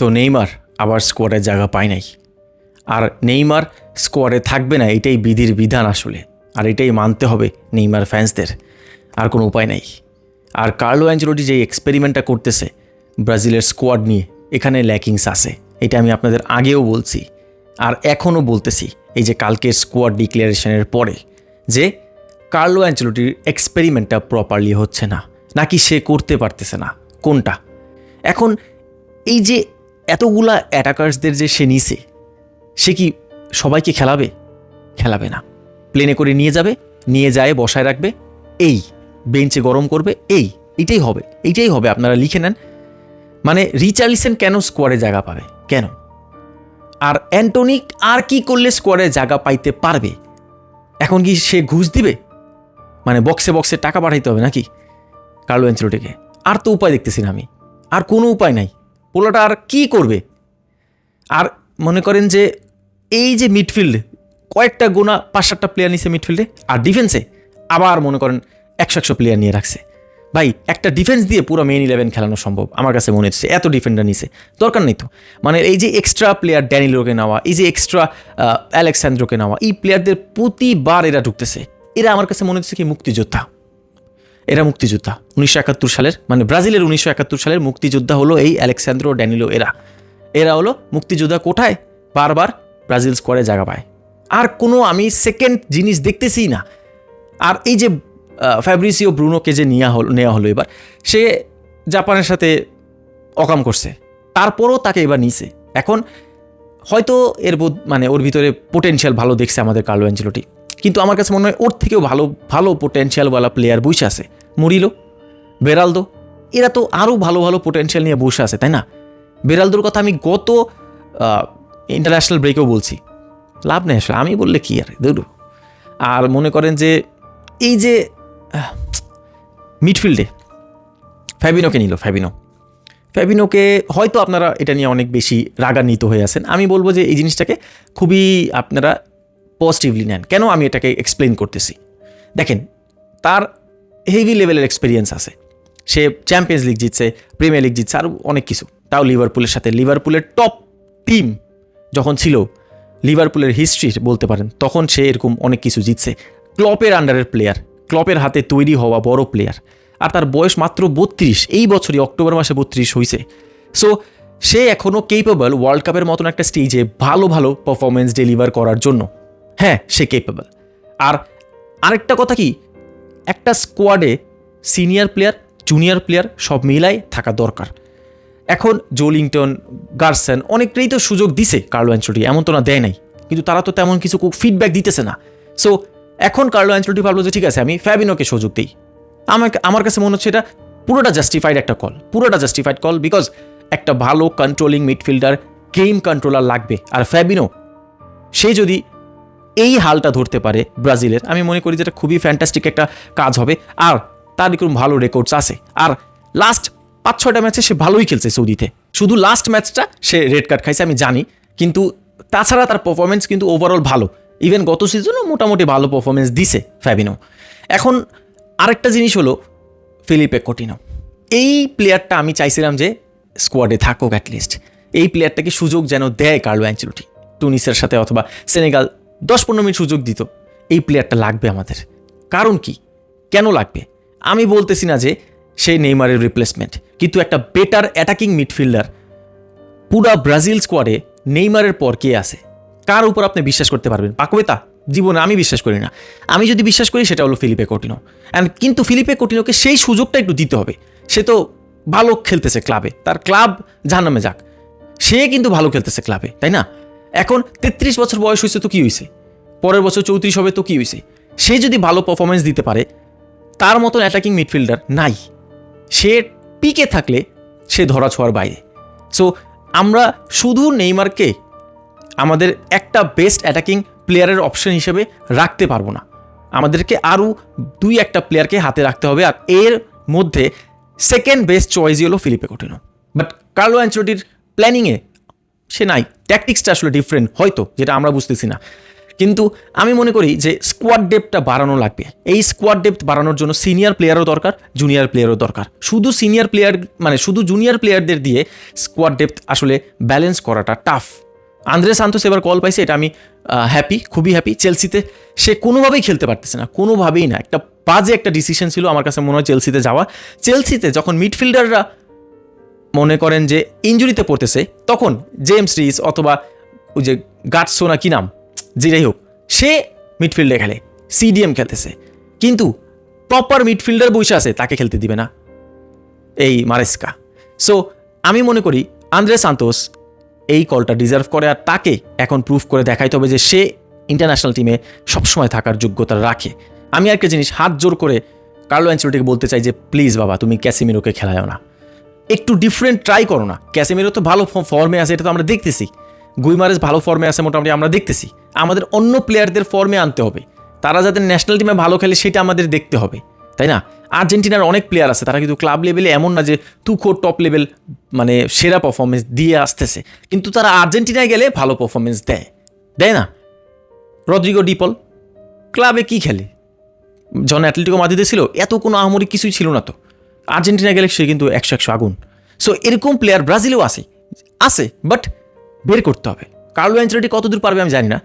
So Neymar আবার স্কোয়াডের জায়গা পায় নাই। আর নেইমার স্কোয়াডে থাকবে না, এটাই বিধির বিধান আসলে। আর এটাই মানতে হবে নেইমার ফ্যান্সদের আর কোনো উপায় নাই। আর কার্লো অ্যাঞ্জেলোটি যে এক্সপেরিমেন্টটা করতেছে, ব্রাজিলের স্কোয়াড নিয়ে, এখানে ল্যাকিংস আছে। এটা আমি আপনাদের আগেও বলছি। আর এখনও বলতেছি, এই যে কালকের স্কোয়াড ডিক্লারেশনের পরে, যে কার্লো অ্যাঞ্চেলোটির এক্সপেরিমেন্টটা প্রপারলি হচ্ছে না। নাকি সে করতে পারতেছে না, কোনটা? এখন এই যে এতগুলা অ্যাটাকার্সদের যে সে নিছে, সে কি সবাইকে খেলাবে? খেলাবে না। প্লেনে করে নিয়ে যাবে, নিয়ে যায়, বসায় রাখবে, এই বেঞ্চে গরম করবে, এই, এটাই হবে এইটাই হবে, আপনারা লিখে নেন। মানে রিচার্লিসন কেন স্কোয়াডে জায়গা পাবে? কেন? আর অ্যান্টনিক আর কি করলে স্কোয়াডে জায়গা পাইতে পারবে? এখন কি সে ঘুষ দিবে? মানে বক্সে বক্সে টাকা পাঠাইতে হবে নাকি? কার্লো অ্যাঞ্চেলোটিকে আর তো উপায় দেখতেছি না আমি। আর কোনো উপায় নাই। পোলাটা আর কি করবে? আর মনে করেন যে এই যে মিডফিল্ড কয়েকটা গোনা পাঁচ সাতটা প্লেয়ার নিছে মিডফিল্ডে আর ডিফেন্সে আবার মনে করেন একশো একশো প্লেয়ার নিয়ে রাখছে। ভাই, একটা ডিফেন্স দিয়ে পুরো মেন ইলেভেন খেলানো সম্ভব, আমার কাছে মনে হচ্ছে। এত ডিফেন্ডার নিছে, দরকার নেই তো। মানে এই যে এক্সট্রা প্লেয়ার ড্যানিলোকে নেওয়া, এই যে এক্সট্রা অ্যালেক্সান্দ্রোকে নেওয়া, এই প্লেয়ারদের প্রতিবার এরা ঢুকতেছে। এরা আমার কাছে মনে হচ্ছে কি মুক্তিযোদ্ধা। এরা মুক্তিযোদ্ধা। উনিশশো একাত্তর সালের মানে ব্রাজিলের উনিশশো একাত্তর সালের মুক্তিযোদ্ধা হলো এই অ্যালেক্সান্দ্রো ড্যানিলো এরা। এরা হলো মুক্তিযোদ্ধা কোঠায় বারবার ব্রাজিল স্কোয়াডে জায়গা পায়। আর কোনো আমি সেকেন্ড জিনিস দেখতেছি না। আর এই যে ফ্যাব্রিসিও ব্রুনোকে যে নেওয়া হলো নেওয়া হলো এবার, সে জাপানের সাথে অকাম করছে। তারপরও তাকে এবার নিছে। এখন হয়তো এর মানে ওর ভিতরে পোটেনশিয়াল ভালো দেখছে আমাদের কার্লো অ্যাঞ্চেলোটি। কিন্তু আমার কাছে মনে হয় ওর থেকেও ভালো ভালো পোটেনশিয়ালওয়ালা প্লেয়ার বসে আছে। মুরিলো, বেরালদো, এরা তো আরও ভালো ভালো পোটেনশিয়াল নিয়ে বসে আছে, তাই না? বেরালদোর কথা আমি গত ইন্টারন্যাশনাল ব্রেকেও বলছি। লাভ নেই আসলে, আমি বললে কি আর দৌড় আর মনে করেন যে, এই যে মিডফিল্ডে ফ্যাবিনোকে নিল ফ্যাবিনো ফ্যাবিনোকে হয়তো আপনারা এটা নিয়ে অনেক বেশি রাগান্বিত হয়ে আছেন। আমি বলব যে এই জিনিসটাকে খুবই আপনারা পজিটিভলি নেন। কেন আমি এটাকে এক্সপ্লেন করতেছি? দেখেন, তার হেভি লেভেলের এক্সপিরিয়েন্স আছে। সে চ্যাম্পিয়ন্স লিগ জিতছে প্রিমিয়ার লিগ জিতছে আরও অনেক কিছু। তাও লিভারপুলের সাথে। লিভারপুলের টপ টিম যখন ছিল লিভারপুলের হিস্ট্রি বলতে পারেন, তখন সে এরকম অনেক কিছু জিতছে। ক্লপের আন্ডারের প্লেয়ার ক্লপের হাতে তৈরি হওয়া বড় প্লেয়ার আর তার বয়স মাত্র বত্রিশ, এই বছরই অক্টোবর মাসে বত্রিশ হয়েছে সো সে এখনও কেপেবল ওয়ার্ল্ড কাপের মতন একটা স্টেজে ভালো ভালো পারফরমেন্স ডেলিভার করার জন্য। হ্যাঁ সে কেপেবল আর আরেকটা কথা কি? একটা স্কোয়াডে সিনিয়র প্লেয়ার জুনিয়র প্লেয়ার সব মিলাই থাকা দরকার। এখন জোলিংটন গার্সেন অনেকটাই তো সুযোগ দিছে কার্লো অ্যাঞ্চলটি এমন তো না, দেয় নাই। কিন্তু তারা তো তেমন কিছু ফিডব্যাক দিতেছে না। সো এখন কার্লো অ্যাঞ্চলটি ভাবলো যে ঠিক আছে, আমি ফ্যাবিনোকে সুযোগ দিই। আমাকে আমার কাছে মনে হচ্ছে এটা পুরোটা জাস্টিফাইড একটা কল পুরোটা জাস্টিফাইড কল বিকজ একটা ভালো কন্ট্রোলিং মিডফিল্ডার গেম কন্ট্রোলার লাগবে। আর ফ্যাবিনো সে যদি এই হালটা ধরতে পারে ব্রাজিলের। আমি মনে করি যেটা খুবই ফ্যান্টাস্টিক একটা কাজ হবে। আর তার এরকম ভালো রেকর্ডস আছে। আর লাস্ট পাঁচ ছয়টা ম্যাচে সে ভালোই খেলছে সৌদিতে। শুধু লাস্ট ম্যাচটা সে রেড কার্ড খাইছে, আমি জানি। কিন্তু তাছাড়া তার পারফরমেন্স কিন্তু ওভারঅল ভালো। ইভেন গত সিজনও মোটামুটি ভালো পারফরমেন্স দিছে ফ্যাবিনো এখন আরেকটা জিনিস হলো ফিলিপে কোটিনো এই প্লেয়ারটা আমি চাইছিলাম যে স্কোয়াডে থাকুক অ্যাটলিস্ট এই প্লেয়ারটাকে সুযোগ যেন দেয় কার্লো অ্যাঞ্চেলোটি টুনিসের সাথে অথবা সেনেগাল দশ পনেরো মিনিট সুযোগ দিত। এই প্লেয়ারটা লাগবে আমাদের। কারণ কি? কেন লাগবে? আমি বলতেছি না যে সেই নেইমারের রিপ্লেসমেন্ট কিন্তু একটা বেটার অ্যাটাকিং মিডফিল্ডার পুরা ব্রাজিল স্কোয়াডে নেইমারের পর কে আছে? কার উপর আপনি বিশ্বাস করতে পারবেন? পাকবেতা জীবনে আমি বিশ্বাস করি না। আমি যদি বিশ্বাস করি, সেটা হলো ফিলিপে কোটিনো। অ্যান্ড কিন্তু ফিলিপে কোটিনোকে সেই সুযোগটা একটু দিতে হবে। সে তো ভালো খেলতেছে ক্লাবে তার ক্লাব জানামে যাক। সে কিন্তু ভালো খেলতেছে ক্লাবে তাই না? এখন তেত্রিশ বছর বয়স হয়েছে তো কী হয়েছে? পরের বছর চৌত্রিশ হবে তো কী হয়েছে? সে যদি ভালো পারফরমেন্স দিতে পারে, তার মতন অ্যাটাকিং মিডফিল্ডার নাই। সে পিকে থাকলে সে ধরা ছোঁয়ার বাইরে। সো আমরা শুধু নেইমারকে আমাদের একটা বেস্ট অ্যাটাকিং প্লেয়ারের অপশন হিসেবে রাখতে পারব না। আমাদেরকে আরও দুই একটা প্লেয়ারকে হাতে রাখতে হবে আর এর মধ্যে সেকেন্ড বেস্ট চয়েসই হলো ফিলিপে কোটিনো বাট কার্লো অ্যাঞ্চলোটির প্ল্যানিংয়ে সে নাই। ট্যাকটিক্সটা আসলে ডিফারেন্ট হয়তো, যেটা আমরা বুঝতেছি না। কিন্তু আমি মনে করি যে স্কোয়াড ডেপটা বাড়ানো লাগবে। এই স্কোয়াড ডেপথ বাড়ানোর জন্য সিনিয়র প্লেয়ারও দরকার জুনিয়র প্লেয়ারও দরকার। শুধু সিনিয়র প্লেয়ার মানে শুধু জুনিয়র প্লেয়ারদের দিয়ে স্কোয়াড ডেপথ আসলে ব্যালেন্স করাটা টাফ আন্দ্রে সান্তোস এবার কল পাইছে, এটা আমি হ্যাপি খুবই হ্যাপি চেলসিতে সে কোনোভাবেই খেলতে পারতেছে না, কোনোভাবেই না। একটা বাজে একটা ডিসিশন ছিল, আমার কাছে মনে হয় চেলসিতে যাওয়া। চেলসিতে যখন মিডফিল্ডাররা মনে করেন যে ইঞ্জুরিতে পড়তেছে, তখন জেমস রিস অথবা ওই যে গাটসো না কি নাম, যেটাই হোক, সে মিডফিল্ডে খেলে সিডিএম খেলতেছে। কিন্তু প্রপার মিডফিল্ডার বসে আছে, তাকে খেলতে দিবে না। এই মারেস্কা। সো আমি মনে করি আন্দ্রে সান্তোস এই কলটা ডিজার্ভ করে আর তাকে এখন প্রুফ করে দেখাইতে হবে যে সে ইন্টারন্যাশনাল টিমে সবসময় থাকার যোগ্যতা রাখে। আমি আর একটা জিনিস, হাত জোর করে কার্লো অ্যাঞ্চলটিকে বলতে চাই যে প্লিজ বাবা, তুমি ক্যাসিমিরোকে খেলায়ও না। একটু ডিফারেন্ট ট্রাই করো না। ক্যাসেমিরো তো ভালো ফর্মে আছে, এটা তো আমরা দেখতেছি। গুইমারেস ভালো ফর্মে আছে, মোটামুটি আমরা দেখতেছি। আমাদের অন্য প্লেয়ারদের ফর্মে আনতে হবে। তারা যাদের ন্যাশনাল টিমে ভালো খেলে, সেটা আমাদের দেখতে হবে। তাই না? আর্জেন্টিনার অনেক প্লেয়ার আছে, তারা কিন্তু ক্লাব লেভেলে এমন না যে তুখো টপ লেভেল মানে সেরা পারফরমেন্স দিয়ে আসতেছে। কিন্তু তারা আর্জেন্টিনায় গেলে ভালো পারফরমেন্স দেয়। দেয় না? রদ্রিগো ডিপল ক্লাবে কি খেলে? জন অ্যাথলেটিকো মাদিতে ছিল, এত কোনো আহামরি কিছুই ছিল না তো। আর্জেন্টিনা গেলে সে কিন্তু একশো একশো আগুন। সো এরকম প্লেয়ার ব্রাজিলেও আছে। আছে বাট বের করতে হবে। কার্লো অ্যাঞ্চেলটি কতদূর পারবে আমি জানি না।